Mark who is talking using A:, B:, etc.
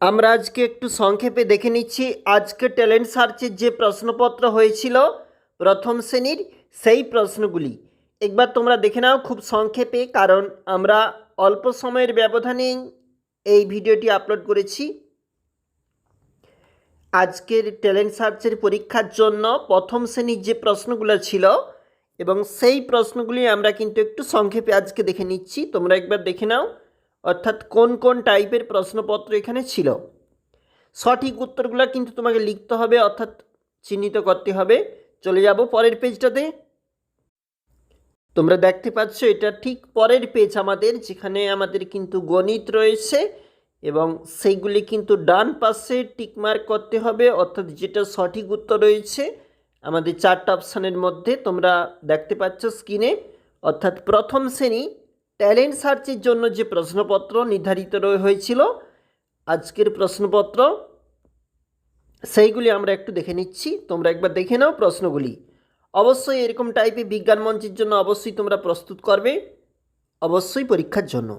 A: আমরা আজকে একটু সংক্ষেপে দেখে নিচ্ছি। আজকে ট্যালেন্ট সার্চের যে প্রশ্নপত্র হয়েছিল, প্রথম শ্রেণির সেই প্রশ্নগুলি। একবার তোমরা দেখে নাও খুব সংক্ষেপে, কারণ আমরা অল্প সময়ের ব্যবধানে এই ভিডিওটি আপলোড করেছি। আজকের ট্যালেন্ট সার্চের পরীক্ষার জন্য প্রথম শ্রেণির যে প্রশ্নগুলো ছিল, এবং সেই প্রশ্নগুলি আমরা কিন্তু একটু সংক্ষেপে আজকে দেখে নিচ্ছি। তোমরা একবার দেখে নাও। অর্থাৎ কোন কোন টাইপের প্রশ্নপত্র এখানে ছিল? সঠিক উত্তরগুলো কিন্তু তোমাকে লিখতে হবে, অর্থাৎ চিহ্নিত করতে হবে। চলে যাব পরের পেজটাতে। তোমরা দেখতে পাচ্ছ, এটা ঠিক পরের পেজ আমাদের, যেখানে আমাদের কিন্তু গণিত রয়েছে এবং সেইগুলি কিন্তু ডান পাশে টিকমার্ক করতে হবে, অর্থাৎ যেটা সঠিক উত্তর রয়েছে আমাদের চারটা অপশানের মধ্যে তোমরা দেখতে পাচ্ছ স্ক্রিনে। অর্থাৎ প্রথম শ্রেণি ট্যালেন্ট সার্চের জন্য যে প্রশ্নপত্র নির্ধারিত হয়েছিল, আজকের প্রশ্নপত্র, সেইগুলি আমরা একটু দেখে নিচ্ছি। তোমরা একবার দেখে নাও প্রশ্নগুলি। অবশ্যই এরকম টাইপের বিজ্ঞান মঞ্চের জন্য অবশ্যই তোমরা প্রস্তুত করবে, অবশ্যই পরীক্ষার জন্য।